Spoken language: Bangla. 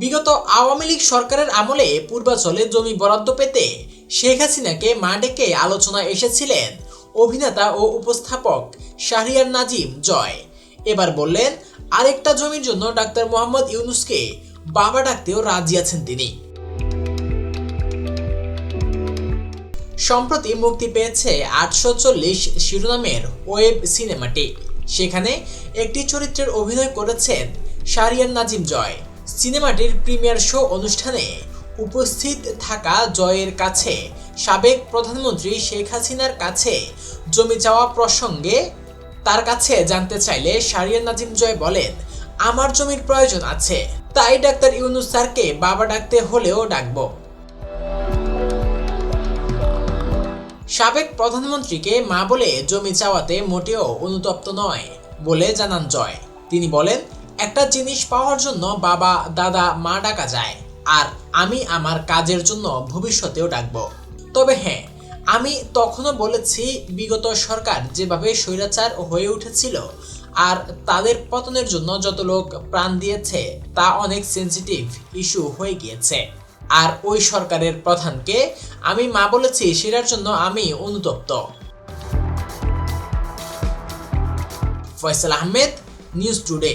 বিগত আওয়ামী লীগ সরকারের আমলে পূর্বাচলে জমি বরাদ্দ পেতে শেখ হাসিনাকে মা ডেকে আলোচনায় এসেছিলেন অভিনেতা ও উপস্থাপক শাহরিয়ার নাজিম জয়। এবার বললেন, আরেকটা জমির জন্য ডাক্তার মোহাম্মদ ইউনুসকে বাবা ডাকতেও রাজি আছেন তিনি। সম্প্রতি মুক্তি পেয়েছে আটশো চল্লিশ শিরোনামের ওয়েব সিনেমাটি। সেখানে একটি চরিত্রের অভিনয় করেছেন শাহরিয়ার নাজিম জয়। সিনেমাটির প্রিমিয়ার শো অনুষ্ঠানে উপস্থিত থাকা জয়ের কাছে সাবেক প্রধানমন্ত্রী শেখ হাসিনার কাছে জমি চাওয়া প্রসঙ্গে তার কাছে জানতে চাইলে শাহরিয়ার নাজিম জয় বলেন, আমার জমির প্রয়োজন আছে, তাই ডাক্তার ইউনুস স্যারকে বাবা ডাকতে হলেও ডাকবো। সাবেক প্রধানমন্ত্রীকে মা বলে জমি চাওয়াতে মোটেও অনুতপ্ত নয় বলে জানান জয়। তিনি বলেন একটা জিনিস পাওয়ার জন্য বাবা, দাদা, মা ডাকা যায়, আর আমি আমার কাজের জন্য ভবিষ্যতেও ডাকবো। তবে হ্যাঁ আমি তখনও বলেছি, বিগত সরকার যেভাবে স্বৈরাচার হয়ে উঠেছিল, আর তাদের পতনের জন্য যত লোক প্রাণ দিয়েছে, তা অনেক সেনসিটিভ ইস্যু হয়ে গিয়েছে। আর ওই সরকারের প্রধানকে আমি মা বলেছি, সেটার জন্য আমি অনুতপ্ত। Faisal Ahmed news today